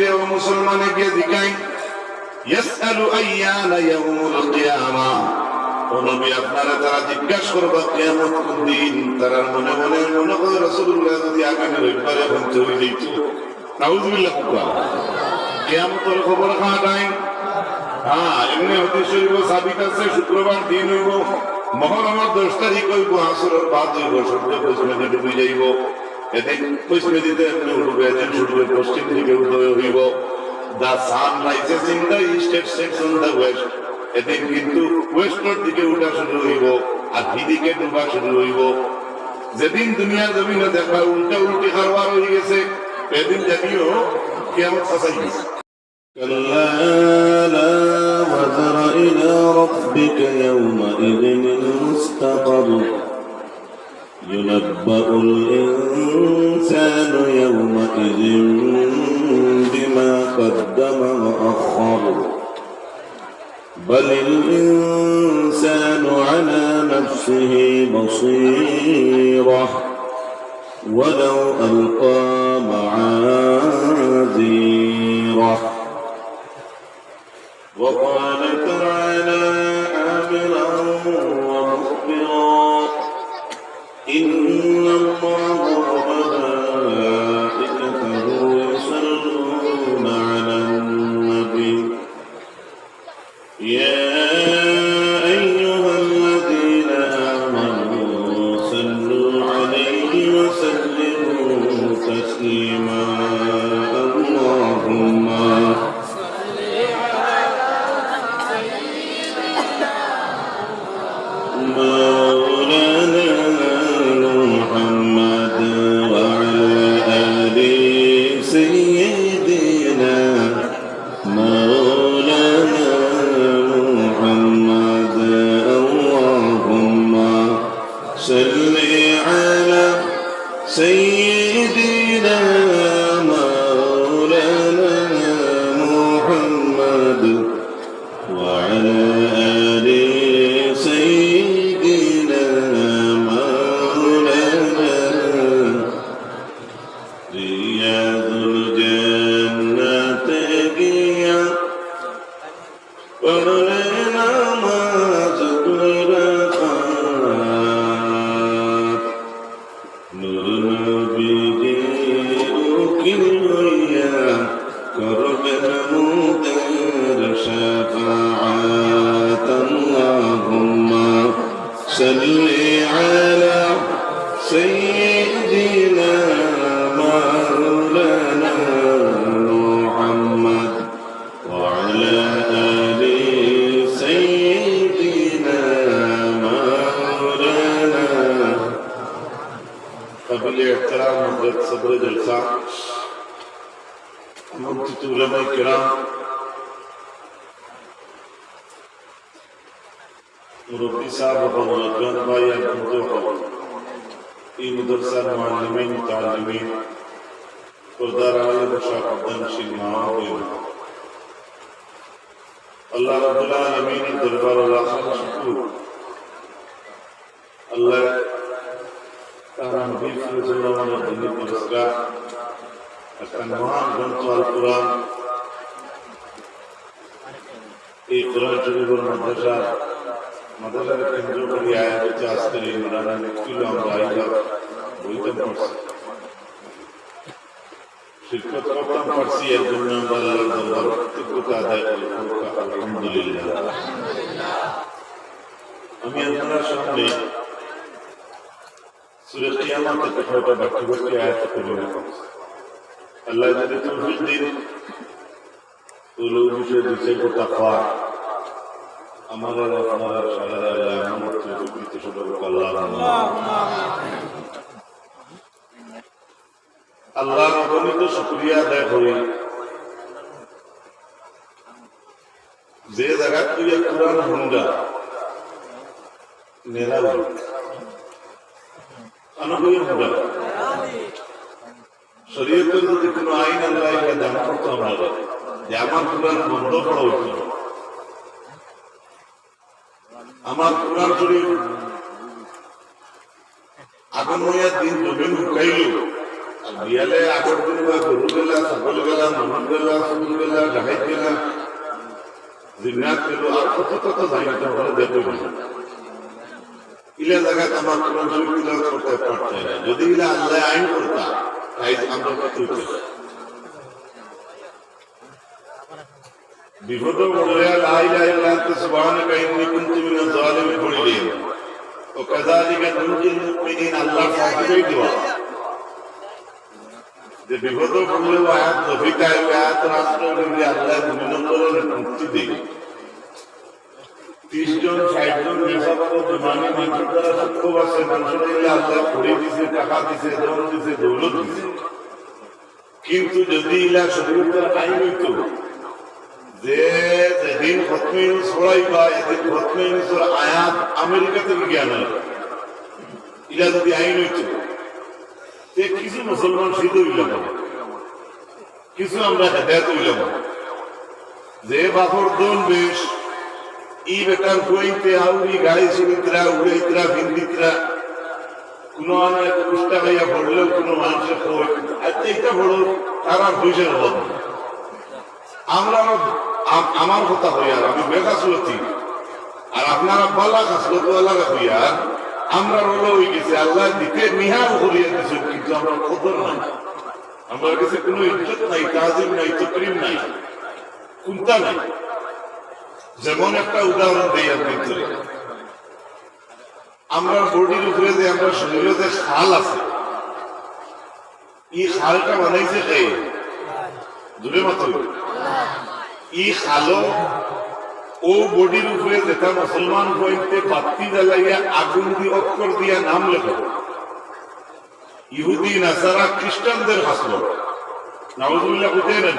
নবীরে ও মুসলমানে গিয়ে জিকাই ইয়াসআলু আইয়ানা ইয়াউমুল কিয়ামা। ও নবী, আপনারা তারা জিজ্ঞাসা করবা, কিয়ামত কোন দিন? তারা মনে মনে মনে করে রাসূলুল্লাহ যদি আগামী রবিবারে এখন চলে যাইতো নাউজুবিল্লাহ কিয়ামতের খবর কাটাই হ্যাঁ এমনি হতে শরীফ সাবিত আছে, শুক্রবার দিন হইব। মহরমের দশ তারিখ হইব, আসরের বাদ হইব, সূর্য পশ্চিমে ডুবে যাইব। এদিন পশ্চিমে দিতে এমনি উঠবে এদিন সূর্য পশ্চিম দিকে উদয় হইব the sun rises in the east and sets on the west এদিন কিন্তু ওয়েস্টের দিকে উঠা শুরু হইব আর দিদিকে ডুবা শুরু হইব যেদিন দুনিয়ার জমিনে দেখবা উল্টা উল্টি খারবার হয়ে গেছে এদিন জানিও কেমন ফাঁসাই গেছে كلا لا وزر إلى ربك يومئذ المستقر ينبأ الإنسان يومئذ بما قدم وأخر. بل الإنسان على نفسه بصيرة. ولو ألقى معاذيره. وقال تعالى آمرا ومخبرا. إن الله attrarranno dal sapore del sangue, non ti turrameccheranno. मुरब्बी साहब और रजन भाई अब्दुल हक ई मदरसा मालिमिन तालिमिन सरदार आलम बशाबदन शिनावे अल्लाह रब्बुल आलमीन दरबार अल्लाह शुक्र अल्लाह তার নবী সাল্লাল্লাহু আলাইহি ওয়াসাল্লামের পুরস্কার একটা মহান গ্রন্থ আল কোরআন এই কোরআন শরীফের মাদ্রাসা, মাদ্রাসার কেন্দ্র করে আয়োজিত আজকের এই মরানা মিছিল আমরা আইলা বইতে পারছি শিক্ষক করতাম পারছি এর জন্য আমি আপনার সামনে সুরে কিয়ামত থেকে বাকি বাকি আয়াত করে আল্লাহ যদি তৌফিক দিন উলু বিষয়ে দিচ্ছে গোটা পাক আমাদের আপনারা সারা আমার তৌফিক শুরু আল্লাহ আল্লাহ অগণিত শুক্রিয়া আদায় যে জায়গা তুই কোরআন হুন্ডা শরীয়তের যদি কোনো আইন আল্লাহ এটা জানা করতে আমরা যে আমার কোরআন বন্ধ করা উচিত আমার কোরআন শরীফ আগময়া দিন জমিন ঢুকাইল বিয়ালে আগর দিন বা গরু গেলা ছাগল গেলা মানুষ গেলা ফুল গেলা ডাকাইত গেলা জিন্নাত গেল আর কত কত জায়গাটা হলে দেখবে না ইলা জায়গায় আমার কোন সুবিধা করতে পারছে না। যদি ইলা আল্লাহ আইন করতা তাই আমরা কত বিপদ বলে লা ইলাহা ইল্লা আনতা সুবহানাকা ইন্নী কুনতু মিনাজ জালিমিন পড়িলেন ও কাযালিকা নুনজিল মুমিনিন মুক্তি দেয় ত্রিশ জন ষাট জন জমানি মানুষের দ্বারা সক্ষম আছে, মানুষের আল্লাহ ঘুরে দিছে, টাকা দিছে ধন দিছে, দৌলত দিছে। কিন্তু যদি ইলা শরীরের আইন হইত যে যেদিন খতমে ছড়াই বা এদিন খতমে আয়াত আমেরিকা থেকে জ্ঞান হয় ইলা যদি আইন হইত কিছু মুসলমান শীত হইল কিছু আমরা হেদায়ত হইল যে বাপর দন বেশ তারা আমরা আমার কথা হইয়ার আমি বেকাশলতি আর আপনারা বালা কাসলত আলাদা হইয়ার আমরা রলো হয়ে গেছে, আল্লাহ দিতে নিহার করিয়া দিছে কিন্তু আমরা কদর নাই। আমার কাছে কোনো ইজ্জত নাই, তাজিম নাই, তকরিম নাই, কুন্তা নাই। যেমন একটা উদাহরণ দিই আপনি আমরা বডির উপরে যে আমরা শরীরে যে খাল আছে, এই খালটা বানাইছে কে? দূরে মাত্র ই খালো ও বডির উপরে যেটা মুসলমান হইতে বাতি জ্বালাইয়া আগুন দিয়ে অক্ষর দিয়া নাম লেখো। ইহুদি, নাসারা, খ্রিস্টানদের হাসলো। নাউজুবিল্লাহ বুঝে নেন।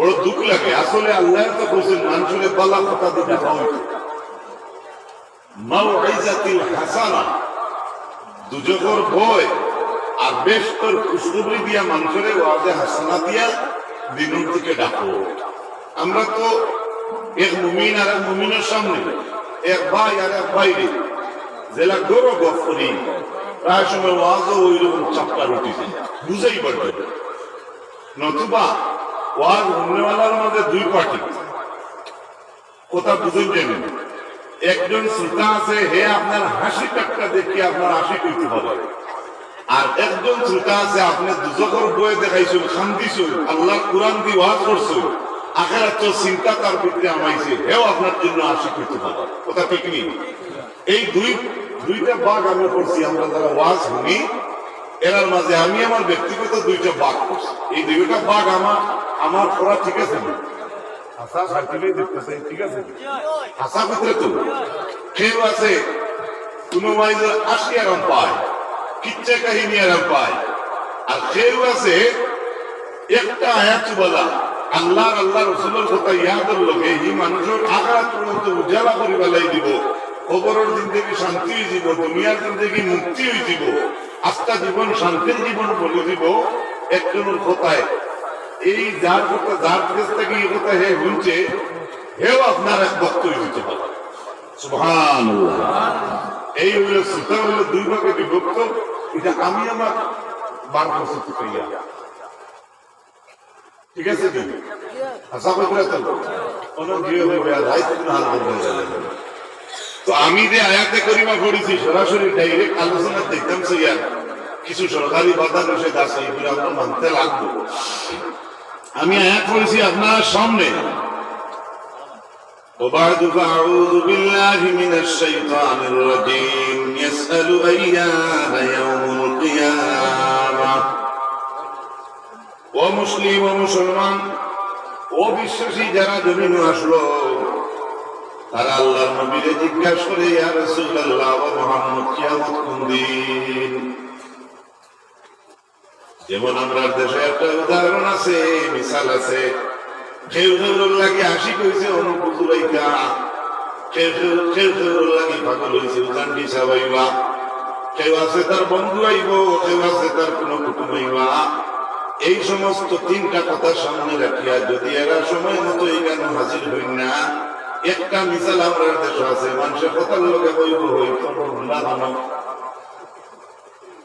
বড় দুঃখ লাগে। আসলে আল্লাহ তো বলছেন মানুষের পালা কথা দিয়ে দেখা হইতো মাউইজাতিল হাসানা দুজকর ভয় আর বেশ তোর খুশখবরি দিয়া মানুষের ওয়াজে হাসানা দিয়া দিনের দিকে ডাকো। আমরা তো এক মুমিন আর এক মুমিনের সামনে, এক ভাই আর এক ভাইরে জেলা গরো গপ করি। প্রায় সময় ওয়াজও ওই রকম চাপটা রুটিছে। বুঝাই পারবে নতুবা ওয়াজ মধ্যে দুই পার্টি। জেনে একজন শ্রোতা আছে, হে আপনার হাসি আপনার হাসি হবে। আর একজন শ্রোতা আছে, আপনি দুজকর বয়ে আল্লাহ কোরআন ওয়াজ তো চিন্তা তার ভিতরে আমাইছে, হেও আপনার জন্য হাসি হবে। ঠিক নেই? এই দুই দুইটা বাঘ আমি করছি আমরা যারা ওয়াজ শুনি, এরার মাঝে আমি আমার ব্যক্তিগত দুইটা বাঘ করছি এই দুইটা বাঘ আমার আমার করা ঠিক আছে? হাসা সার্টিফিকেট দেখতেছে, ঠিক আছে? হাসা ভিতরে তো। কেউ আছে, কোন মাইজের আশি আরাম পায়, কিচ্ছা কাহিনী আরাম পায়। আর কেউ আছে, একটা আয়াত বলা, আল্লাহর আল্লাহ রসুলের কথা ইয়াদের লোকে এই মানুষের আঘাত পর্যন্ত উজালা করে বেলাই দিব। খবরের জিন্দগি শান্তি হয়ে যাব, দুনিয়ার জিন্দগি মুক্তি হয়ে যাব। আস্থা জীবন, শান্তির জীবন বলে দিব। একজনের কথায় এই যার কথা যার কাছ থেকে এই হে শুনছে হেও আপনার এক বক্তব্য দিতে পারে এই হইল সুতা হইল দুই ভাগে বিভক্ত, এটা আমি আমার বার প্রস্তুত করিয়া। ঠিক আছে আশা করি তো কোনো গৃহ হবে আর না হাল করবে তো আমি যে আয়াতে করিমা করেছি সরাসরি ডাইরেক্ট আলোচনা দেখতাম সইয়া কিছু সরকারি বাধা নিষেধ আছে এগুলো আমরা মানতে লাগবে। আমি আয়াত করেছি আপনার সামনে وبعد فأعوذ بالله من الشيطان الرجيم يسأل أيان يوم القيامة ومسلم ومسلمان وبالششي যারা জমিন আসলো তারা আল্লাহর নবীরে জিজ্ঞাসা করে ইয়া রাসূলুল্লাহ ও মুহাম্মদ কিয়ামত কোন দিন যেমন আমরা দেশে একটা উদাহরণ আছে মিসাল আছে। কেউ কেউ লাগে হাসি কইছে এই সমস্ত তিনটা কথা সামনে রাখিয়া যদি এরা সময় মতো এখানে হাজির হই না, একটা মিসাল আমরা দেশ আছে, মানুষের কথার লোকে বইব হইতো না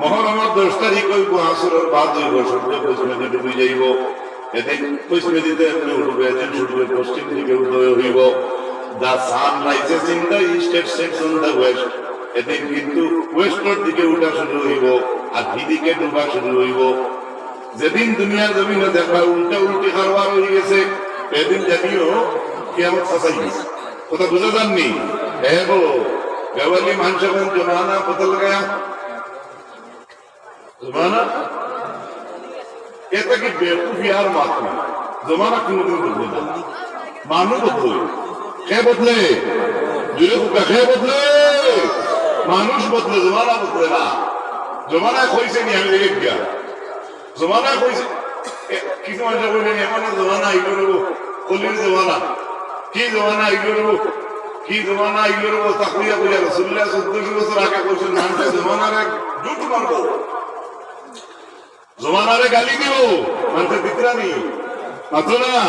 মহরমের দশ তারিখ হইব, আসরের বাদ হইব, সূর্য পশ্চিমে ডুবে যাইব। এদিন পশ্চিমে দিতে এমনি উঠবে এদিন সূর্য পশ্চিম দিকে উদয় হইব। The sun rises in the east and sets on the west এদিন কিন্তু ওয়েস্টের দিকে উঠা শুরু হইব, আর দিদিকে ডুবা শুরু হইব। যেদিন দুনিয়ার জমিনে দেখবা উল্টা উল্টি কারবার হয়ে গেছে, এদিন জানিও কেমন ফাঁসাই গেছে কথা বুঝা যাননি? হ্যাঁ গো কেবলই মানুষ এখন জমানা কত লাগায়া জমানা এটা কি বেকুফি আর মাত্র জমানা কোনোদিন বদলে না। মানুষ বদলে। কে বদলে? জুড়ে কে বদলে? মানুষ বদলে, জমানা বদলে না। জমানায় কইছে নি আমি দেখে গিয়া জমানায় কইছে কিছু মানুষ বললেন এমন জমানা আইলো রে কলির জমানা। কি জমানা আইলো রে কি জমানা আইলো রে তাকুইয়া কইয়া রসুল্লাহ চোদ্দশো বছর আগে কইছেন, মানুষে জমানারে জুট মারবো। জমানারে গালি দিব। মানুষের ভিতরা নেই মাত্র না।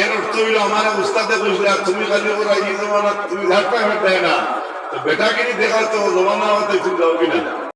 এর অর্থ হইল আমার উস্তাদে আর তুমি খালি ওরা এই জমানা তুমি ঝাড়টা দেয় না। তো বেটাগিরি দেখার তো জমানা হতে তুমি যাও কিনা?